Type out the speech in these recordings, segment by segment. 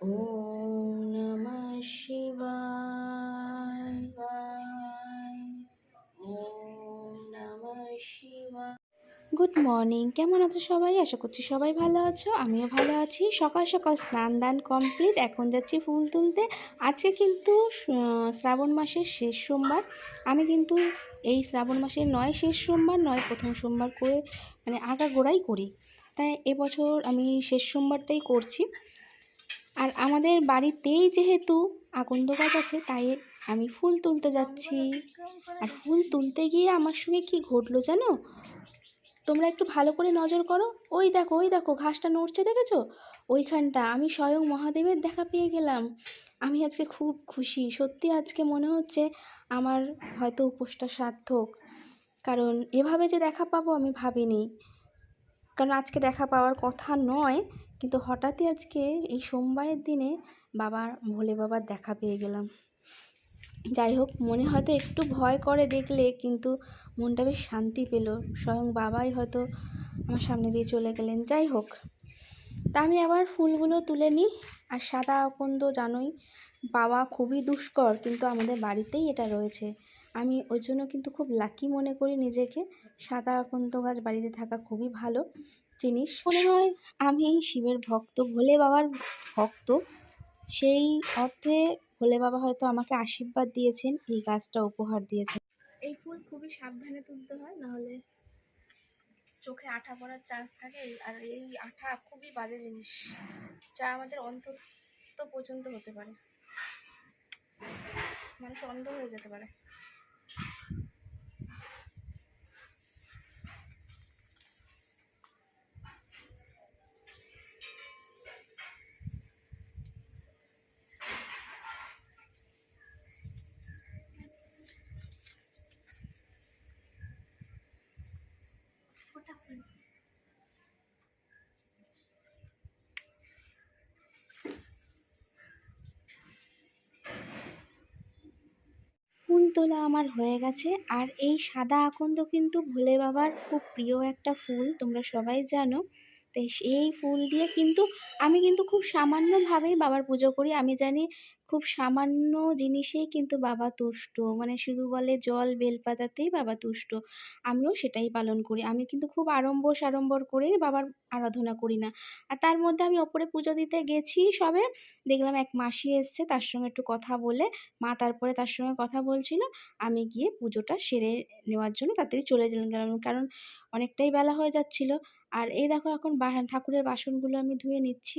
ও ও good morning কেমন আছো সবাই? আশা করছি সবাই ভালো আছো, আমিও ভালো আছি। সকাল সকাল স্নান দান কমপ্লিট এখন যাচ্ছি ফুল তুলতে। আজকে কিন্তু শ্রাবণ মাসের শেষ সোমবার। আমি কিন্তু এই শ্রাবণ মাসের নয় শেষ সোমবার, নয় প্রথম সোমবার করে মানে আগা গোড়াই করি। তাই এবছর আমি শেষ সোমবারটাই করছি। আর আমাদের বাড়িতেই যেহেতু আকন্দ গাছ আছে, তাই আমি ফুল তুলতে যাচ্ছি। আর ফুল তুলতে গিয়ে আমার সঙ্গে কি ঘটলো জানো? তোমরা একটু ভালো করে নজর করো। ওই দেখো ওই দেখো, ঘাসটা নড়ছে, দেখেছ? ওইখানটা আমি স্বয়ং মহাদেবের দেখা পেয়ে গেলাম। আমি আজকে খুব খুশি। সত্যি আজকে মনে হচ্ছে আমার হয়তো উপোসটা সার্থক। কারণ এভাবে যে দেখা পাবো আমি ভাবিনি। কারণ আজকে দেখা পাওয়ার কথা নয় কিন্তু হঠাৎই আজকে এই সোমবারের দিনে বাবার ভোলে বাবার দেখা পেয়ে গেলাম। যাই হোক, মনে হয়তো একটু ভয় করে দেখলে কিন্তু মনটা বেশ শান্তি পেল। স্বয়ং বাবাই হয়তো আমার সামনে দিয়ে চলে গেলেন। যাই হোক, তা আমি আবার ফুলগুলো তুলে নিই। আর সাদা আকন্দ জানোই পাওয়া খুবই দুষ্কর, কিন্তু আমাদের বাড়িতেই এটা রয়েছে। আমি ওই জন্য কিন্তু খুব লাকি মনে করি নিজেকে। সাদা আকন্দ গাছ বাড়িতে থাকা খুবই ভালো। জিনিস মনে হয় আমি শিবের ভক্ত ভোলে বাবার ভক্ত। সেই অর্থে ভোলে বাবা হয়তো আমাকে আশীর্বাদ দিয়েছেন এই গাছটা উপহার দিয়েছেন। এই ফুল খুবই সাবধানে তুলতে হয় নাহলে চোখে আঠা পড়ার চান্স থাকে। আর এই আঠা খুবই বাজে জিনিস যা আমাদের অন্তত পর্যন্ত হতে পারে। মানুষ অন্ধ হয়ে যেতে পারে। তোলা আমার হয়ে গেছে। আর এই সাদা আকন্দ কিন্তু ভোলে বাবার খুব প্রিয় একটা ফুল, তোমরা সবাই জানো। তো এই ফুল দিয়ে কিন্তু আমি কিন্তু খুব সামান্যভাবেই বাবার পুজো করি। আমি জানি খুব সামান্য জিনিসেই কিন্তু বাবা তুষ্ট। মানে শুধু বলে জল বেলপাতাতেই বাবা তুষ্ট। আমিও সেটাই পালন করি। আমি কিন্তু খুব আড়ম্বর সাড়ম্বর করেই বাবার আরাধনা করি না। আর তার মধ্যে আমি ওপরে পুজো দিতে গেছি সবে। দেখলাম এক মাসি এসছে, তার সঙ্গে একটু কথা বলে, মা তারপরে তার সঙ্গে কথা বলছিল। আমি গিয়ে পুজোটা সেরে নেওয়ার জন্য তাড়াতাড়ি চলে গেলাম কারণ অনেকটাই বেলা হয়ে যাচ্ছিল। আর এই দেখো এখন ঠাকুরের বাসনগুলো আমি ধুয়ে নিচ্ছি।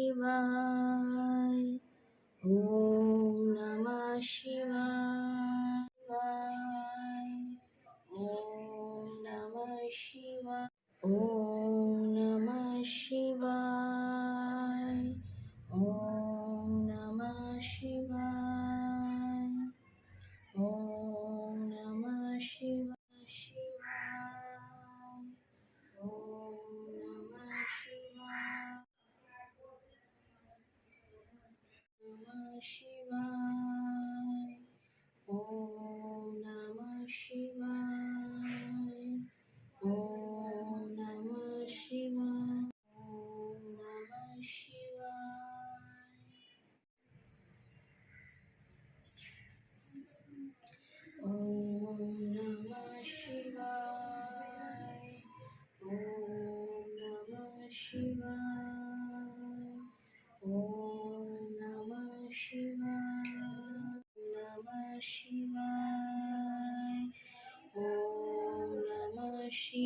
নমঃ নমঃ